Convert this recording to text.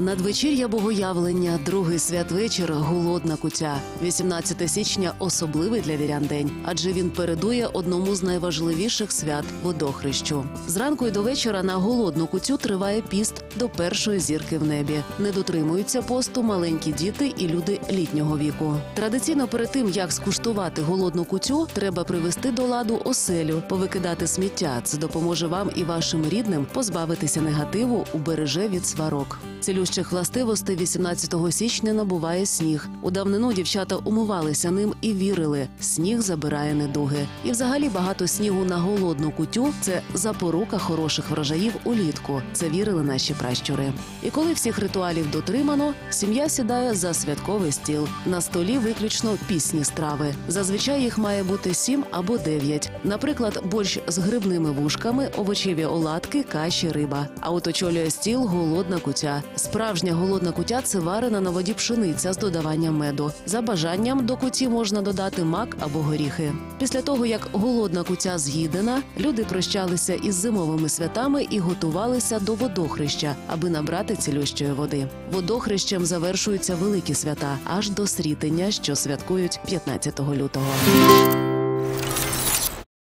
Надвечір'я Богоявлення, другий святвечір, голодна кутя. 18 січня особливий для вірян день, адже він передує одному з найважливіших свят водохрещу. Зранку й до вечора на голодну кутю триває піст до першої зірки в небі. Не дотримуються посту маленькі діти і люди літнього віку. Традиційно перед тим як скуштувати голодну кутю, треба привести до ладу оселю, повикидати сміття. Це допоможе вам і вашим рідним позбавитися негативу, убереже від сварок. Цілющих властивостей 18 січня набуває сніг. У давнину дівчата умивалися ним і вірили, сніг забирає недуги. І взагалі багато снігу на голодну кутю це запорука хороших врожаїв улітку. Це вірили наші пращури. І коли всіх ритуалів дотримано, сім'я сідає за святковий стіл. На столі виключно пісні страви. Зазвичай їх має бути сім або дев'ять. Наприклад, борщ з грибними вушками, овочеві оладки, каші, риба. А от очолює стіл голодна кутя. Справжня голодна кутя це варена на воді пшениця з додаванням меду. За бажанням до куті можна додати мак або горіхи. Після того, як голодна кутя з'їдена, люди прощалися із зимовими святами і готувалися до водохреща, аби набрати цілющої води. Водохрещем завершуються великі свята аж до срітення, що святкують 15 лютого.